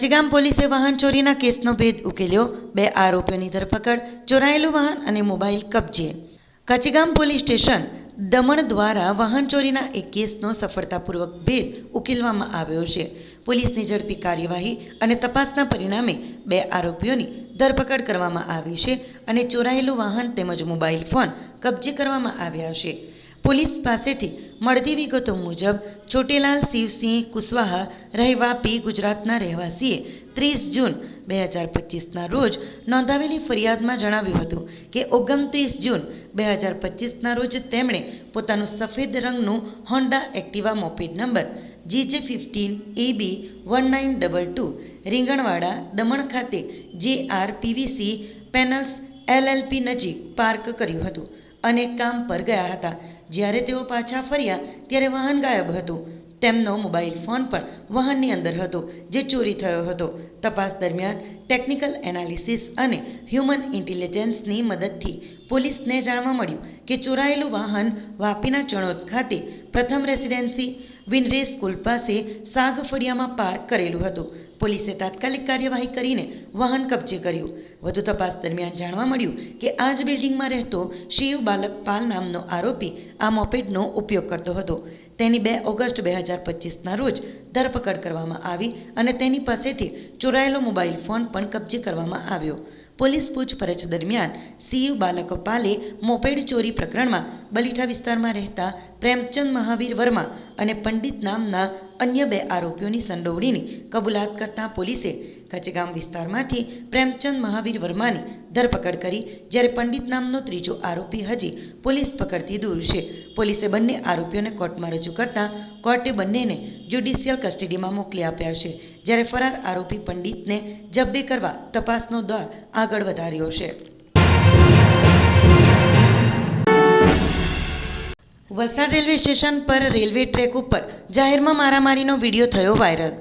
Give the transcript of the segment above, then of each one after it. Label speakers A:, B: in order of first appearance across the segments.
A: કચીગામ પોલીસે વાહન ચોરીના કેસનો ભેદ ઉકેલ્યો. બે આરોપીઓની ધરપકડ, ચોરાયેલું વાહન અને મોબાઈલ કબજે. કચીગામ પોલીસ સ્ટેશન દમણ દ્વારા વાહન ચોરીના એક કેસનો સફળતાપૂર્વક ભેદ ઉકેલવામાં આવ્યો છે. પોલીસની ઝડપી કાર્યવાહી અને તપાસના પરિણામે બે આરોપીઓની ધરપકડ કરવામાં આવી છે અને ચોરાયેલું વાહન તેમજ મોબાઈલ ફોન કબજે કરવામાં આવ્યા છે. પોલીસ પાસેથી મળતી વિગતો મુજબ, ચોટીલાલ શિવસિંહ કુશવાહા રહેવા પી ગુજરાતના રહેવાસીએ ત્રીસ જૂન બે હજાર પચીસના રોજ નોંધાવેલી ફરિયાદમાં જણાવ્યું હતું કે ઓગણત્રીસ જૂન બે હજાર પચીસના રોજ તેમણે પોતાનું સફેદ રંગનું Honda Activa moped number GJ fifteen AB one nine double two Ringanwada Daman ખાતે J R PVC panels LLP નજીક પાર્ક કર્યું હતું. અને કામ પર ગયા હતા. જ્યારે તેઓ પાછા ફર્યા, ત્યારે વાહન ગાયબ હતું. તેમનો મોબાઈલ ફોન પણ વાહનની અંદર હતો, જે ચોરી થયો હતો. તપાસ દરમિયાન ટેકનિકલ એનાલિસિસ અને હ્યુમન ઇન્ટેલિજન્સની મદદથી પોલીસને જાણવા મળ્યું કે ચોરાયેલું વાહન વાપીના ચણોદ ખાતે પ્રથમ રેસિડેન્સી વિનરે સ્કૂલ પાસે સાગ ફળિયામાં પાર્ક કરેલું હતું. પોલીસે તાત્કાલિક કાર્યવાહી કરીને વાહન કબજે કર્યું. વધુ તપાસ દરમિયાન જાણવા મળ્યું કે આ જ બિલ્ડિંગમાં રહેતો શિવ બાલક પાલ નામનો આરોપી આ મોપેડનો ઉપયોગ કરતો હતો. તેની બે ઓગસ્ટ બે હજાર પચીસના રોજ ધરપકડ કરવામાં આવી અને તેની પાસેથી ચોરાયેલો મોબાઈલ ફોન પણ કબજે કરવામાં આવ્યો. પોલીસ પૂછપરછ દરમિયાન સીયુ બાલક પાલે મોપેડ ચોરી પ્રકરણમાં બલીઠા વિસ્તારમાં રહેતા પ્રેમચંદ મહાવીર વર્મા અને પંડિત નામના અન્ય બે આરોપીઓની સંડોવણીની કબૂલાત કરતા પોલીસે કચગામ વિસ્તારમાંથી પ્રેમચંદ મહાવીર વર્માની ધરપકડ કરી જ્યારે પંડિત નામનો ત્રીજો આરોપી હજી પોલીસ પકડથી દૂર છે. પોલીસે બંને આરોપીઓને કોર્ટમાં રજૂ કરતા કોર્ટે બંનેને જ્યુડિશિયલ કસ્ટડીમાં મોકલી આપ્યા છે, જ્યારે ફરાર આરોપી પંડિતને જબ્બે કરવા તપાસનો દ્વાર આગળ વધાર્યો છે. વલસાડ રેલવે સ્ટેશન પર રેલવે ટ્રેક ઉપર જાહેરમાં મારામારીનો વીડિયો થયો વાયરલ.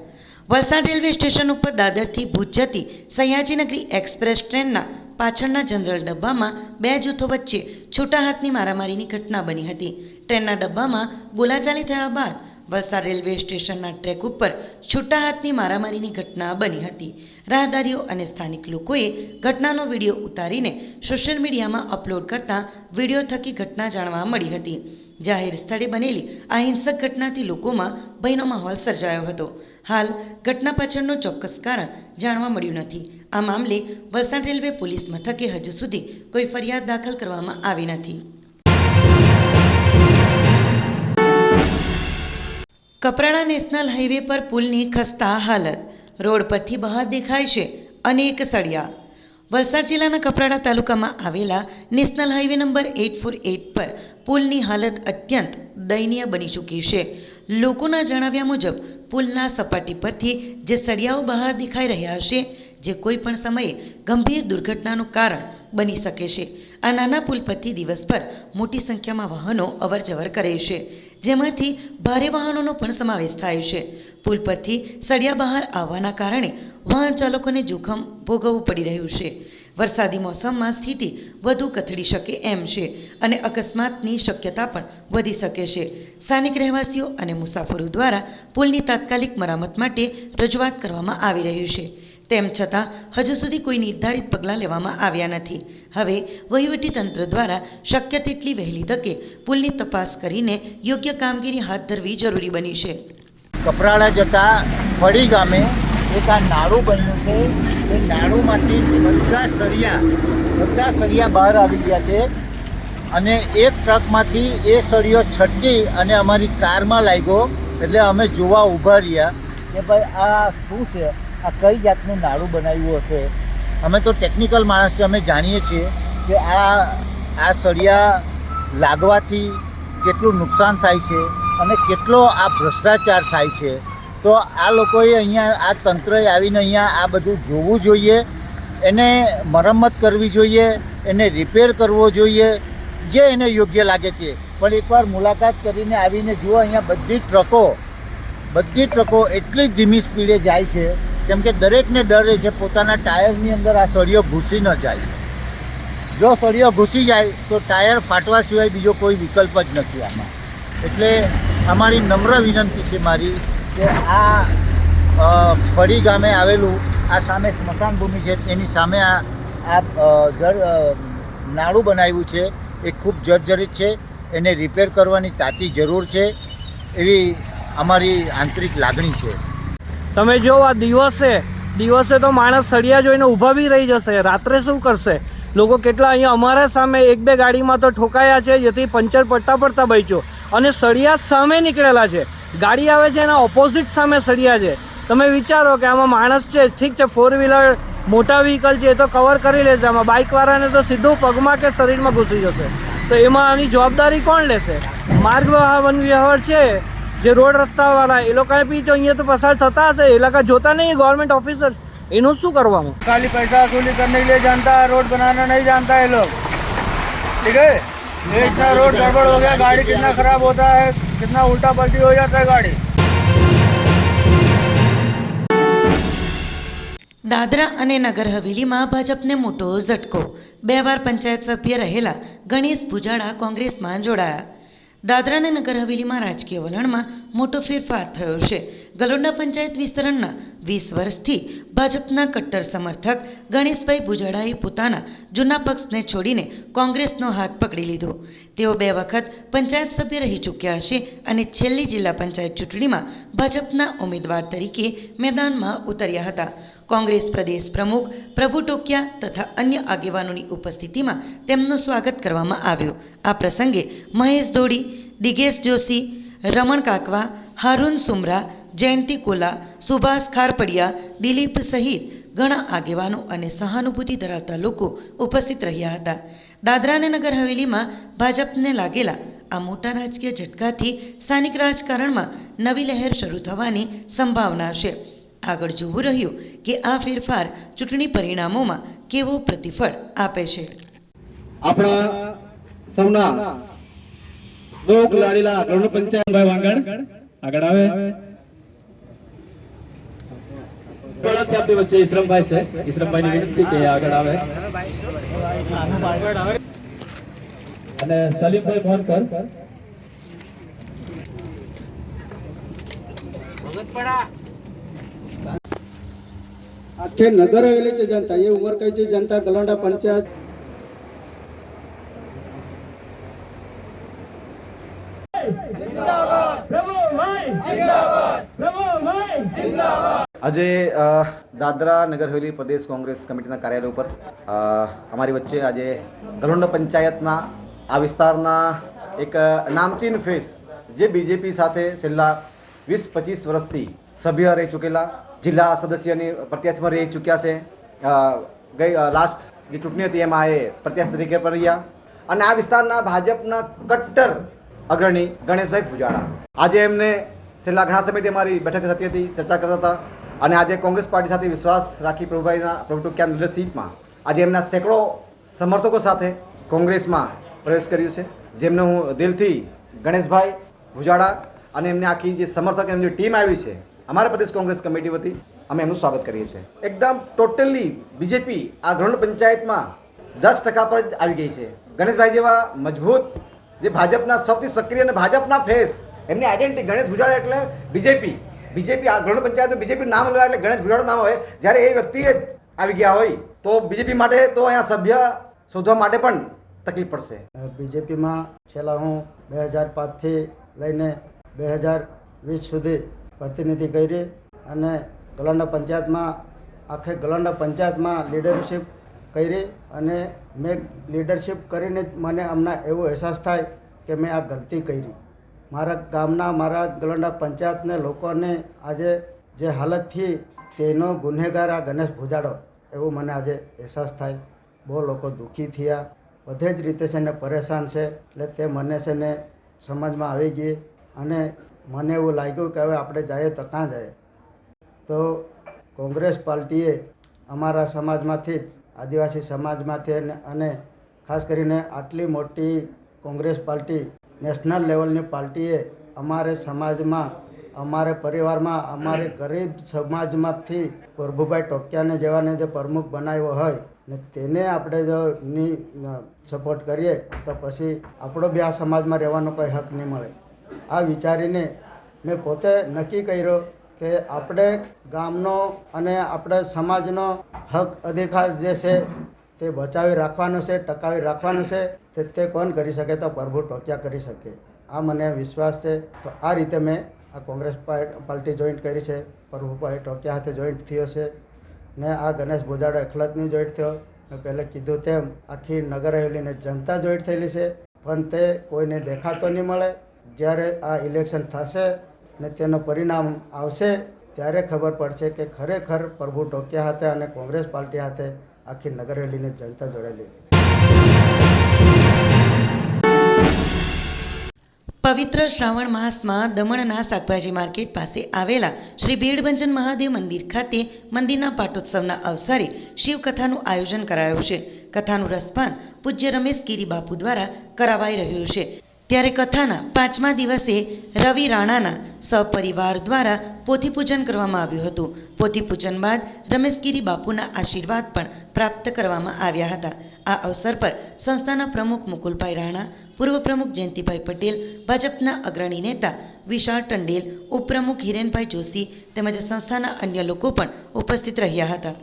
A: વલસાડ રેલવે સ્ટેશન ઉપર દાદરથી ભુજ જતી સયાજીનગરી એક્સપ્રેસ ટ્રેનના પાછળના જનરલ ડબ્બામાં બે જૂથો વચ્ચે છૂટા હાથની મારામારીની ઘટના બની હતી. ટ્રેનના ડબ્બામાં બોલાચાલી થયા બાદ વલસાડ રેલવે સ્ટેશનના ટ્રેક ઉપર છૂટા હાથની મારામારીની ઘટના બની હતી. રાહદારીઓ અને સ્થાનિક લોકોએ ઘટનાનો વીડિયો ઉતારીને સોશિયલ મીડિયામાં અપલોડ કરતા વીડિયો થકી ઘટના જાણવા મળી હતી. જાહેર સ્થળે બનેલી આ હિંસક ઘટનાથી લોકોમાં ભયનો માહોલ સર્જાયો હતો. હાલ ઘટના પાછળનું ચોક્કસ કારણ જાણવા મળ્યું નથી. આ મામલે વલસાડ રેલવે પોલીસ મથકે હજુ સુધી કોઈ ફરિયાદ દાખલ કરવામાં આવી નથી. કપરાડા નેશનલ હાઈવે પર પુલની ખસ્તા હાલત. રોડ પરથી બહાર દેખાય છે અનેક સળિયા. વલસાડ જિલ્લાના કપરાડા તાલુકામાં આવેલા national highway number eight four eight પર પુલની હાલત અત્યંત દયનીય બની ચૂકી છે. લોકોના જણાવ્યા મુજબ, પુલના સપાટી પરથી જે સળિયાઓ બહાર દેખાઈ રહ્યા છે જે કોઈ પણ સમયે ગંભીર દુર્ઘટનાનું કારણ બની શકે છે. આ નાના પુલ પરથી દિવસ પર મોટી સંખ્યામાં વાહનો અવરજવર કરે છે. જેમાંથી ભારે વાહનોનો પણ સમાવેશ થાય છે. પુલ પરથી સળિયા બહાર આવવાના કારણે વાહન ચાલકોને જોખમ ભોગવવું પડી રહ્યું છે. વરસાદી મોસમમાં સ્થિતિ વધુ કથળી શકે એમ છે અને અકસ્માતની શક્યતા પણ વધી શકે છે. સ્થાનિક રહેવાસીઓ અને મુસાફરો દ્વારા પુલની તાત્કાલિક મરામત માટે રજૂઆત કરવામાં આવી રહ્યું છે. તેમ છતાં હજુ સુધી કોઈ નિર્ધારિત પગલાં લેવામાં આવ્યા નથી. હવે વહીવટીતંત્ર દ્વારા શક્ય તેટલી વહેલી તકે પુલની તપાસ કરીને યોગ્ય કામગીરી હાથ ધરવી જરૂરી બની છે.
B: કપરાડા જતા ફળી ગામે એક આ નાળું બન્યું છે. એ નાળુંમાંથી બધા સળિયા બધા સળિયા બહાર આવી ગયા છે અને એક ટ્રકમાંથી એ સળિયો છટકી અને અમારી કારમાં લાગ્યો. એટલે અમે જોવા ઊભા રહ્યા કે ભાઈ આ શું છે? આ કઈ જાતનું નાળું બનાવ્યું હશે? અમે તો ટેકનિકલ માણસ છે અમે જાણીએ છીએ કે આ આ સળિયા લાગવાથી કેટલું નુકસાન થાય છે અને કેટલો આ ભ્રષ્ટાચાર થાય છે. તો આ લોકોએ અહીંયા, આ તંત્રએ આવીને અહીંયા આ બધું જોવું જોઈએ, એને મરમ્મત કરવી જોઈએ, એને રિપેર કરવો જોઈએ, જે એને યોગ્ય લાગે છે. પણ એકવાર મુલાકાત કરીને આવીને જુઓ, અહીંયા બધી ટ્રકો બધી ટ્રકો એટલી જ ધીમી સ્પીડે જાય છે કેમ કે દરેકને ડર રહે છે, પોતાના ટાયરની અંદર આ સળિયો ઘૂસી ન જાય. જો સળિયો ઘૂસી જાય, તો ટાયર ફાટવા સિવાય બીજો કોઈ વિકલ્પ જ નથી આમાં. એટલે અમારી નમ્ર વિનંતી છે મારી કે આ ફળી ગામે આવેલું, આ સામે સ્મશાન ભૂમિ છે, એની સામે આ આ જળ નાળું બનાવ્યું છે, એ ખૂબ જર્જરિત છે, એને રિપેર કરવાની તાતી જરૂર છે, એવી અમારી આંતરિક લાગણી છે.
C: તમે જો આ દિવસે દિવસે તો માણસ સળિયા જોઈને ઊભા બી રહી જશે. રાત્રે શું કરશે? લોકો કેટલા અહીંયા અમારા સામે એક બે ગાડીમાં તો ઠોકાયા છે, જેથી પંચર પડતા પડતા બચ્યો. અને સળિયા સામે નીકળેલા છે. ગાડી આવે છે, એના ઓપોઝિટ સામે સળિયા છે. તમે વિચારો કે આમાં માણસ છે, ઠીક છે ફોર વ્હીલર મોટા વ્હીકલ છે, એ તો કવર કરી લેશે. આમાં બાઇકવાળાને તો સીધું પગમાં કે શરીરમાં ઘૂસી જશે. તો એમાં આની જવાબદારી કોણ લેશે? માર્ગ વાહન વ્યવહાર છે. જે રોડ રસ્તાવાળા એ લોકો બી તો અહીંયા તો પસાર થતા હશે એ લોકો જોતા નહીં ગવર્મેન્ટ ઓફિસર એનું શું કરવાનું
D: खाली पैसा वसूली करने के लिए जानता है रोड बनाना नहीं जानता है लोग ठीक है ये इतना रोड गड़बड़ हो गया गाड़ी कितना खराब होता है कितना उल्टा पलटी हो जाता है गाड़ी
A: દાદરા અને નગર હવેલીમાં ભાજપને મોટો ઝટકો બે વાર પંચાયત સભ્ય રહેલા ગણેશ ભુજાળા કોંગ્રેસમાં જોડાયા દાદરા અને નગર હવેલીમાં રાજકીય વલણમાં મોટો ફેરફાર થયો છે. ગલોડા પંચાયત વિસ્તરણના વીસ વર્ષથી ભાજપના કટ્ટર સમર્થક ગણેશભાઈ ભુજાડાએ પોતાના જૂના પક્ષને છોડીને કોંગ્રેસનો હાથ પકડી લીધો. તેઓ બે વખત પંચાયત સભ્ય રહી ચૂક્યા હશે અને છેલ્લી જિલ્લા પંચાયત ચૂંટણીમાં ભાજપના ઉમેદવાર તરીકે મેદાનમાં ઉતર્યા હતા. કોંગ્રેસ પ્રદેશ પ્રમુખ પ્રભુ ટોકિયા તથા અન્ય આગેવાનોની ઉપસ્થિતિમાં તેમનું સ્વાગત કરવામાં આવ્યું. આ પ્રસંગે મહેશ દોડી દિગેશ જોશી રમણ કાકવા, હારૂન સુમરા, જયંતિ કોલા, સુભાષ ખારપડિયા, દિલીપ સહિત ઘણા આગેવાનો અને સહાનુભૂતિ ધરાવતા લોકો ઉપસ્થિત રહ્યા હતા. દાદરા અને નગર હવેલીમાં ભાજપને લાગેલા આ મોટા રાજકીય ઝટકાથી સ્થાનિક રાજકારણમાં નવી લહેર શરૂ થવાની સંભાવના છે. આગળ જોવું રહ્યું કે આ ફેરફાર ચૂંટણી પરિણામોમાં કેવો પ્રતિફળ આપે છે.
E: આપણા સૌના દોક લાડીલા ગ્રામ પંચાયત
F: ભાઈ વાંગણ આગળ આવે.
E: અને સલીમભાઈ ફોન કર. આખે નગર આવેલી
G: છે જનતા. એ ઉમર કઈ છે જનતા ગલાંડા પંચાયત.
H: આજે દાદરા નગર હવેલી પ્રદેશ કોંગ્રેસ કમિટીના કાર્યાલય ઉપર અમારી વચ્ચે આજે ગલોંડ પંચાયતના આ વિસ્તારના એક નામચીન ફેસ જે બીજેપી સાથે છેલ્લા વીસ પચીસ વર્ષથી સભ્ય રહી ચૂકેલા, જિલ્લા સદસ્યની પ્રત્યાશીમાં રહી ચૂક્યા છે. ગઈ લાસ્ટ જે ચૂંટણી હતી એમાં એ પ્રત્યાશી તરીકે પણ રહ્યા. અને આ વિસ્તારના ભાજપના કટ્ટર અગ્રણી ગણેશભાઈ પૂજાળા આજે એમને છેલ્લા ઘણા સમયથી અમારી બેઠક થતી હતી, ચર્ચા કરતા હતા. અને આજે કોંગ્રેસ પાર્ટી સાથે વિશ્વાસ રાખી પ્રભુભાઈના પ્રભુ કેન્દ્ર લીડરશીપમાં આજે એમના સેંકડો સમર્થકો સાથે કોંગ્રેસમાં પ્રવેશ કર્યું છે. જેમને હું દિલથી ગણેશભાઈ ભુજાડા અને એમને આખી જે સમર્થક એમની ટીમ આવી છે, અમારા પ્રદેશ કોંગ્રેસ કમિટી વતી અમે એમનું સ્વાગત કરીએ છીએ. એકદમ ટોટલી બીજેપી આ ધોરણ પંચાયતમાં દસ ટકા પર જ આવી ગઈ છે. ગણેશભાઈ જેવા મજબૂત જે ભાજપના સૌથી સક્રિય અને ભાજપના ફેસ, એમની આઈડેન્ટિટી ગણેશ ભુજાડા એટલે બીજેપી. બીજેપી આ ગ્રાઉન્ડ પંચાયતનું બીજેપી નામ લેવા એટલે ગણેશ ભુજાડા નામ હોય જ્યારે એ વ્યક્તિ જ આવી ગયા હોય, તો બીજેપી માટે તો અહીંયા સભ્ય શોધવા માટે પણ તકલીફ પડશે.
G: બીજેપીમાં છેલ્લા હું બે હજાર પાંચથી લઈને બે હજાર વીસ સુધી પ્રતિનિધિ કરી અને ગલાંડા પંચાયતમાં, આખે ગલાંડા પંચાયતમાં લીડરશીપ કરી અને મેં લીડરશિપ કરીને જ મને હમણાં એવો અહેસાસ થાય કે મેં આ ગલતી કરી. મારા ગામના, મારા ગલંડા પંચાયતને લોકોને આજે જે હાલતથી તેનો ગુનેગાર આ ગણેશ ભૂજાડો, એવું મને આજે અહેસાસ થાય. બહુ લોકો દુઃખી થયા. બધે જ રીતે છે ને પરેશાન છે, એટલે તે મને છે ને સમજમાં આવી ગઈ અને મને એવું લાગ્યું કે હવે આપણે જઈએ તો ક્યાં જઈએ? તો કોંગ્રેસ પાર્ટીએ અમારા સમાજમાંથી જ, આદિવાસી સમાજમાંથી અને ખાસ કરીને આટલી મોટી કોંગ્રેસ પાર્ટી નેશનલ લેવલની પાર્ટીએ અમારે સમાજમાં, અમારે પરિવારમાં, અમારે ગરીબ સમાજમાંથી પ્રભુભાઈ ટોકિયાને જેવાને જે પ્રમુખ બનાવ્યો હોય ને તેને આપણે જો ની સપોર્ટ કરીએ, તો પછી આપણો બી આ સમાજમાં રહેવાનો કોઈ હક નહીં મળે. આ વિચારીને મેં પોતે નક્કી કર્યો કે આપણે ગામનો અને આપણે સમાજનો હક અધિકાર જે છે તે બચાવી રાખવાનું છે, ટકાવી રાખવાનું છે, તે તે કોણ કરી શકે તો પ્રભુ ટોક્યા કરી શકે. આ મને વિશ્વાસ છે. તો આ રીતે મેં આ કોંગ્રેસ પાર્ટી જોઈન્ટ કરી છે. પ્રભુભાઈ ટોક્યા હાથે જોઈન્ટ થયો છે. ને આ ગણેશ બોજાડો એકલતની જોઈન્ટ થયો. મેં પહેલાં કીધું તેમ, આખી નગર હવેલીને જનતા જોઈન્ટ થયેલી છે. પણ તે કોઈને દેખાતો નહીં મળે. જ્યારે આ ઇલેક્શન થશે ને તેનું પરિણામ આવશે, ત્યારે ખબર પડશે કે ખરેખર પ્રભુ ટોક્યા હાથે અને કોંગ્રેસ પાર્ટી હાથે આખી નગર હવેલીની જનતા જોડાયેલી
A: પવિત્ર શ્રાવણ માસમાં દમણના શાકભાજી માર્કેટ પાસે આવેલા શ્રી ભીડભંજન મહાદેવ મંદિર ખાતે મંદિરના પાટોત્સવના અવસરે શિવકથાનું આયોજન કરાયું છે. કથાનું રસપાન પૂજ્ય રમેશ ગીરી બાપુ દ્વારા કરાવાઈ રહ્યું છે. ત્યારે કથાના પાંચમા દિવસે રવિ રાણાના સપરિવાર દ્વારા પોથીપૂજન કરવામાં આવ્યું હતું. પોથીપૂજન બાદ રમેશગીરી બાપુના આશીર્વાદ પણ પ્રાપ્ત કરવામાં આવ્યા હતા. આ અવસર પર સંસ્થાના પ્રમુખ મુકુલભાઈ રાણા, પૂર્વ પ્રમુખ જયંતિભાઈ પટેલ, ભાજપના અગ્રણી નેતા વિશાળ ટંડેલ, ઉપપ્રમુખ હિરેનભાઈ જોશી તેમજ સંસ્થાના અન્ય લોકો પણ ઉપસ્થિત રહ્યા હતા.